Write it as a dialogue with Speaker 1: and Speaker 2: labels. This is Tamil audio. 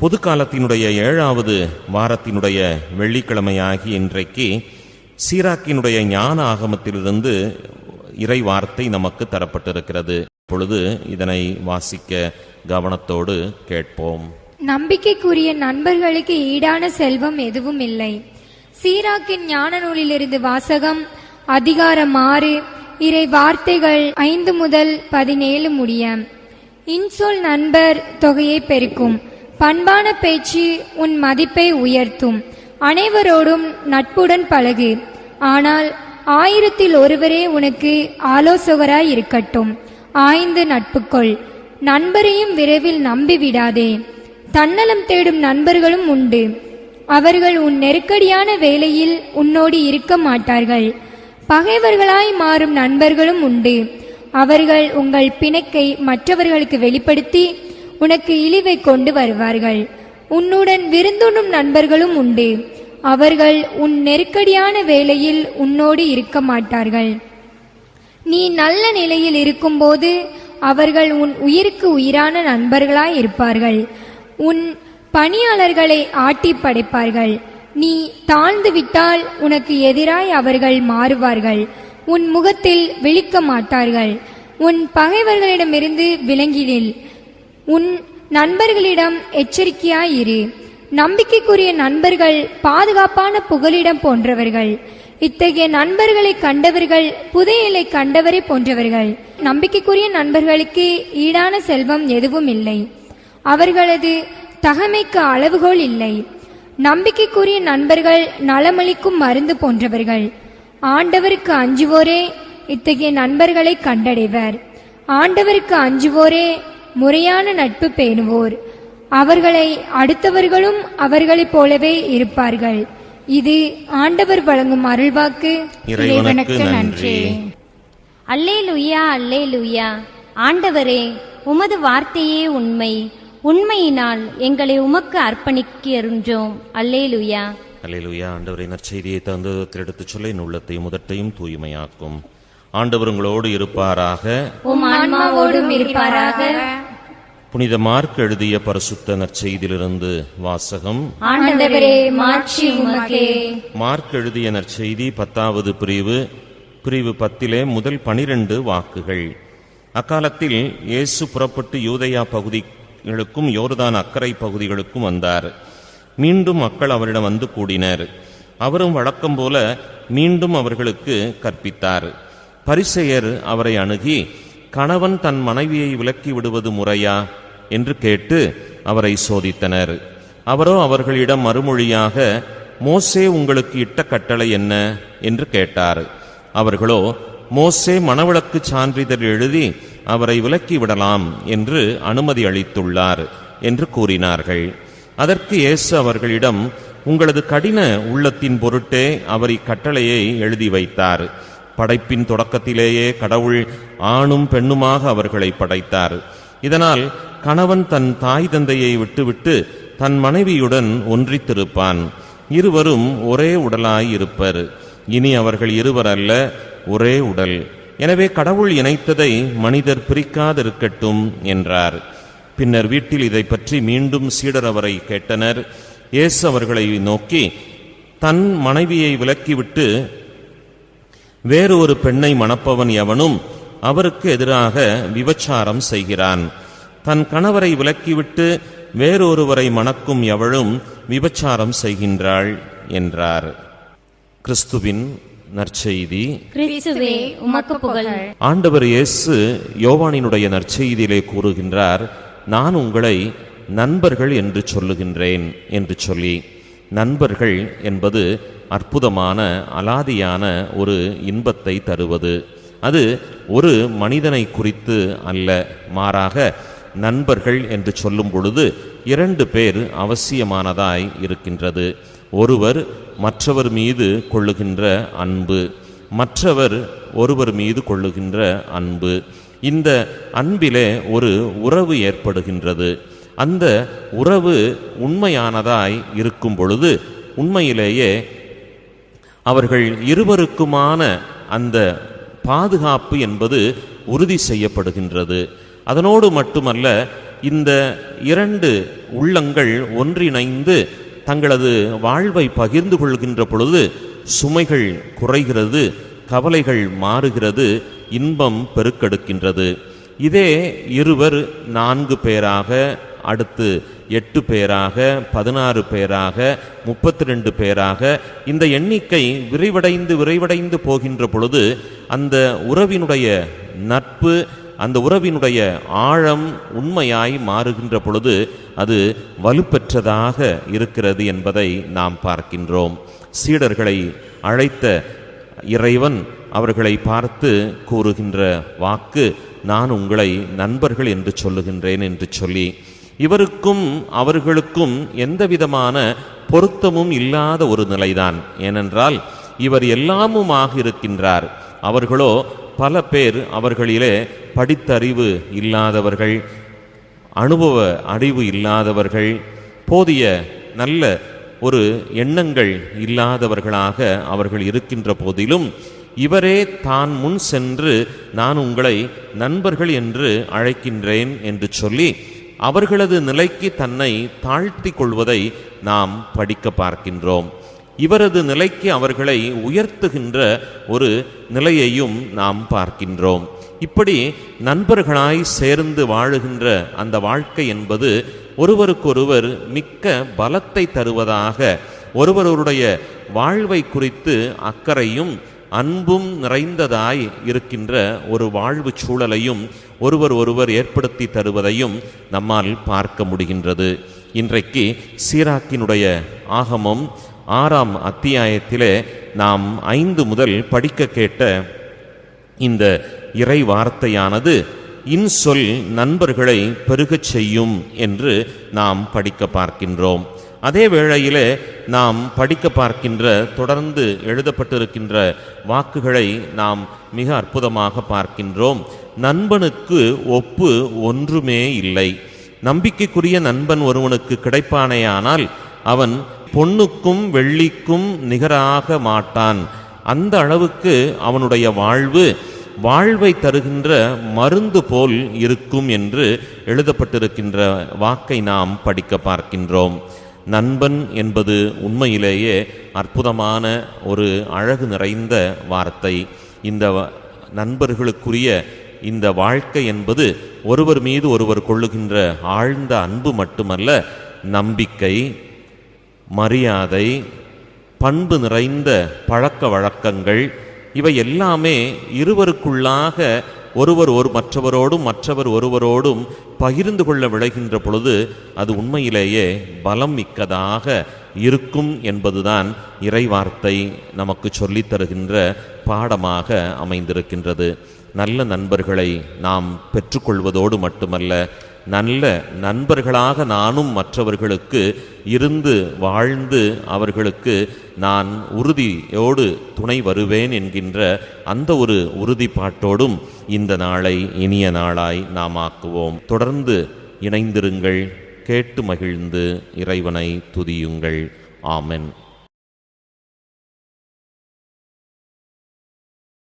Speaker 1: பொது காலத்தினுடைய ஏழாவது வாரத்தினுடைய வெள்ளிக்கிழமையாகி இன்றைக்கு சீராக்கினுடைய ஞான ஆகமத்திலிருந்து இறை வார்த்தை நமக்கு தரப்பட்டிருக்கிறது. இப்பொழுது இதனை வாசிக்க கவனத்தோடு கேட்போம்.
Speaker 2: நம்பிக்கைக்குரிய நண்பர்களுக்கு ஈடான செல்வம் எதுவும் இல்லை. சீராக்கின் ஞான நூலிலிருந்து வாசகம் அதிகாரம் ஆறு இறை வார்த்தைகள் ஐந்து முதல் பதினேழு முடிய. இன்சொல் நண்பர் தொகையை பெருக்கும். பண்பான பேச்சு உன் மதிப்பை உயர்த்தும். அனைவரோடும் நட்புடன் பழகு. ஆனால் ஆயிரத்தில் ஒருவரே உனக்கு ஆலோசகராய் இருக்கட்டும். ஆய்ந்து நட்புக்கொள். நண்பரையும் விரைவில் நம்பிவிடாதே. தன்னலம் தேடும் நண்பர்களும் உண்டு. அவர்கள் உன் நெருக்கடியான வேலையில் உன்னோடு இருக்க மாட்டார்கள். பகைவர்களாய் மாறும் நண்பர்களும் உண்டு. அவர்கள் உங்கள் பிணக்கை மற்றவர்களுக்கு வெளிப்படுத்தி உனக்கு இழிவை கொண்டு வருவார்கள். உன்னுடன் விருந்துண்ணும் நண்பர்களும் உண்டு. அவர்கள் உன் நெருக்கடியான வேளையில் உன்னோடு இருக்க மாட்டார்கள். நீ நல்ல நிலையில் இருக்கும்போது அவர்கள் உன் உயிருக்கு உயிரான நண்பர்களாய் இருப்பார்கள். உன் பணியாளர்களை ஆட்டி படைப்பார்கள். நீ தாழ்ந்து விட்டால் உனக்கு எதிராய் அவர்கள் மாறுவார்கள். உன் முகத்தில் விழிக்க மாட்டார்கள். உன் பகைவர்களிடமிருந்து விலங்கினில் உன் நண்பர்களிடம் எச்சரிக்கையாயிரு. நம்பிக்கைக்குரிய நண்பர்கள் பாதுகாப்பான புகலிடம் போன்றவர்கள். இத்தகைய நண்பர்களை கண்டவர்கள் புதையலை கண்டவரை போன்றவர்கள். நம்பிக்கைக்குரிய நண்பர்களுக்கு ஈடான செல்வம் எதுவும் இல்லை. அவர்களது தகமைக்கு அளவுகோல் இல்லை. நம்பிக்கைக்குரிய நண்பர்கள் நலமளிக்கும் மருந்து போன்றவர்கள். ஆண்டவருக்கு அஞ்சுவோரே இத்தகைய நண்பர்களை கண்டடைவர். ஆண்டவருக்கு அஞ்சுவோரே முறையான நட்பு பேணுவோர். அவர்களை அடுத்தவர்களும் அவர்களைப் போலவே இருப்பார்கள். இது ஆண்டவர் வழங்கும் அருள்வாக்கு.
Speaker 1: இறைவனுக்கு நன்றி.
Speaker 3: அல்லேலுயா அல்லேலுயா. ஆண்டவரே உமது வார்த்தையே உண்மை. உண்மையினால் எங்களை உமக்கு அர்ப்பணிக்கிறோம் அல்லேலுயா.
Speaker 1: அல்லேலூயா. ஆண்டவரை நற்செய்தியை தந்து எடுத்துச் சொல்ல என் உள்ளத்தையும் முதட்டையும் தூய்மையாக்கும். ஆண்டவர் உங்களோடு இருப்பாராக. புனித மார்க் எழுதிய பரிசுத்த நற்செய்தியிலிருந்து வாசகம். மார்க் எழுதிய நற்செய்தி பத்தாவது பிரிவு பிரிவு பத்திலே முதல் பனிரெண்டு வாக்குகள். அக்காலத்தில் இயேசு புறப்பட்டு யூதயா பகுதிகளுக்கும் யோர்தான் அக்கரை பகுதிகளுக்கும் வந்தார். மீண்டும் மக்கள் அவரிடம் வந்து கூடினர். அவரும் வழக்கம் போல மீண்டும் அவர்களுக்கு கற்பித்தார். பரிசெயர் அவரை அணுகி கணவன் தன் மனைவியை விலக்கி விடுவது முறையா என்று கேட்டு அவரை சோதித்தனர். அவரோ அவர்களிடம் மறுமொழியாக மோசே உங்களுக்கு இட்ட கட்டளை என்ன? என்று கேட்டார். அவர்களோ மோசே மனவிளக்கு சான்றிதழ் எழுதி அவரை விலக்கி விடலாம் என்று அனுமதி அளித்துள்ளார் என்று கூறினார்கள். அதற்கு இயேசு அவர்களிடம் உங்களது கடின உள்ளத்தின் பொருட்டே அவர் இக்கட்டளையை எழுதி வைத்தார். படைப்பின் தொடக்கத்திலேயே கடவுள் ஆணும் பெண்ணுமாக அவர்களை படைத்தார். இதனால் கணவன் தன் தாய் தந்தையை விட்டுவிட்டு தன் மனைவியுடன் ஒன்றித்திருப்பான். இருவரும் ஒரே உடலாய் இருப்பர். இனி அவர்கள் இருவர் அல்ல ஒரே உடல். எனவே கடவுள் இணைத்ததை மனிதர் பிரிக்காதிருக்கட்டும் என்றார். பின்னர் வீட்டில் இதை பற்றி மீண்டும் சீடர் அவரை கேட்டனர். இயேசு அவர்களை நோக்கி தன் மனைவியை விலக்கிவிட்டு வேறு ஒரு பெண்ணை மணப்பவன் எவனும் அவருக்கு எதிராக விபச்சாரம் செய்கிறான். தன் கணவரை விலக்கிவிட்டு வேறொருவரை மணக்கும் எவளும் விபச்சாரம் செய்கின்றாள் என்றார். கிறிஸ்துவின் நற்செய்தி. ஆண்டவர் இயேசு யோவானினுடைய நற்செய்தியிலே கூறுகின்றார் நான் உங்களை நண்பர்கள் என்று சொல்லுகின்றேன் என்று சொல்லி நண்பர்கள் என்பது அற்புதமான அலாதியான ஒரு இன்பத்தை தருவது. அது ஒரு மனிதனை குறித்து அல்ல. மாறாக நண்பர்கள் என்று சொல்லும் பொழுது இரண்டு பேர் அவசியமானதாய் இருக்கின்றது. ஒருவர் மற்றவர் மீது கொள்ளுகின்ற அன்பு மற்றவர் ஒருவர் மீது கொள்ளுகின்ற அன்பு. இந்த அன்பிலே ஒரு உறவு ஏற்படுகின்றது. அந்த உறவு உண்மையானதாய் இருக்கும் பொழுது உண்மையிலேயே அவர்கள் இருவருக்குமான அந்த பாதுகாப்பு என்பது உறுதி செய்யப்படுகின்றது. அதனோடு மட்டுமல்ல இந்த இரண்டு உள்ளங்கள் ஒன்றிணைந்து தங்களது வாழ்வை பகிர்ந்து கொள்கின்ற பொழுது சுமைகள் குறைகிறது கவலைகள் மாறுகிறது இன்பம் பெருக்கெடுக்கின்றது. இதே இருவர் நான்கு பேராக அடுத்து எட்டு பேராக பதினாறு பேராக முப்பத்தி ரெண்டு பேராக இந்த எண்ணிக்கை விரைவடைந்து விரைவடைந்து போகின்ற பொழுது அந்த உறவினுடைய நட்பு அந்த உறவினுடைய ஆழம் உண்மையாய் மாறுகின்ற பொழுது அது வலுப்பெற்றதாக இருக்கிறது என்பதை நாம் பார்க்கின்றோம். சீடர்களை அழைத்த இறைவன் அவர்களை பார்த்து கூறுகின்ற வாக்கு நான் உங்களை நண்பர்கள் என்று சொல்லுகின்றேன் என்று சொல்லி இவருக்கும் அவர்களுக்கும் எந்தவிதமான பொருத்தமும் இல்லாத ஒரு நிலைதான். ஏனென்றால் இவர் எல்லாமுமாக இருக்கின்றார். அவர்களோ பல பேர் அவர்களிலே படித்தறிவு இல்லாதவர்கள் அனுபவ அறிவு இல்லாதவர்கள் போதிய நல்ல ஒரு எண்ணங்கள் இல்லாதவர்களாக அவர்கள் இருக்கின்ற போதிலும் இவரே தான் முன் சென்று நான் உங்களை நண்பர்கள் என்று அழைக்கின்றேன் என்று சொல்லி அவர்களது நிலைக்கு தன்னை தாழ்த்தி கொள்வதை நாம் படிக்க பார்க்கின்றோம். இவரது நிலைக்கு அவர்களை உயர்த்துகின்ற ஒரு நிலையையும் நாம் பார்க்கின்றோம். இப்படி நண்பர்களாய் சேர்ந்து வாழுகின்ற அந்த வாழ்க்கை என்பது ஒருவருக்கொருவர் மிக்க பலத்தை தருவதாக ஒருவருடைய வாழ்வை குறித்து அக்கறையும் அன்பும் நிறைந்ததாய் இருக்கின்ற ஒரு வாழ்வு சூழலையும் ஒருவர் ஒருவர் ஏற்படுத்தி தருவதையும் நம்மால் பார்க்க முடிகின்றது. இன்றைக்கு சீராக்கினுடைய ஆகமம் ஆறாம் அத்தியாயத்திலே நாம் ஐந்து முதல் படிக்க கேட்ட இந்த இறை வார்த்தையானது இன்சொல் நண்பர்களை பெருகச் செய்யும் என்று நாம் படிக்க பார்க்கின்றோம். அதே வேளையிலே நாம் படிக்க பார்க்கின்ற தொடர்ந்து எழுதப்பட்டிருக்கின்ற வாக்குகளை நாம் மிக அற்புதமாக பார்க்கின்றோம். நண்பனுக்கு ஒப்பு ஒன்றுமே இல்லை. நம்பிக்கைக்குரிய நண்பன் ஒருவனுக்கு கிடைப்பானேயானால் அவன் பொண்ணுக்கும் வெள்ளிக்கும் நிகராக மாட்டான். அந்த அளவுக்கு அவனுடைய வாழ்வு வாழ்வை தருகின்ற மருந்து போல் இருக்கும் என்று எழுதப்பட்டிருக்கின்ற வாக்கை நாம் படிக்க பார்க்கின்றோம். நண்பன் என்பது உண்மையிலேயே அற்புதமான ஒரு அழகு நிறைந்த வார்த்தை. இந்த நண்பர்களுக்குரிய இந்த வாழ்க்கை என்பது ஒருவர் மீது ஒருவர் கொள்ளுகின்ற ஆழ்ந்த அன்பு மட்டுமல்ல நம்பிக்கை மரியாதை பண்பு நிறைந்த பழக்க வழக்கங்கள் இவை எல்லாமே இருவருக்குள்ளாக ஒருவர் ஒரு மற்றவரோடும் மற்றவர் ஒருவரோடும் பகிர்ந்து கொள்ள விளைகின்ற பொழுது அது உண்மையிலேயே பலம் மிக்கதாக இருக்கும் என்பதுதான் இறைவார்த்தை நமக்கு சொல்லித் தருகின்ற பாடமாக அமைந்திருக்கின்றது. நல்ல நண்பர்களை நாம் பெற்றுக்கொள்வதோடு மட்டுமல்ல நல்ல நண்பர்களாக நானும் மற்றவர்களுக்கு இருந்து வாழ்ந்து அவர்களுக்கு நான் உறுதியோடு துணை வருவேன் என்கின்ற அந்த ஒரு உறுதிப்பாட்டோடும் இந்த நாளை இனிய நாளாய் நாம் ஆக்குவோம். தொடர்ந்து இணைந்திருங்கள். கேட்டு மகிழ்ந்து இறைவனை துதியுங்கள். ஆமென்.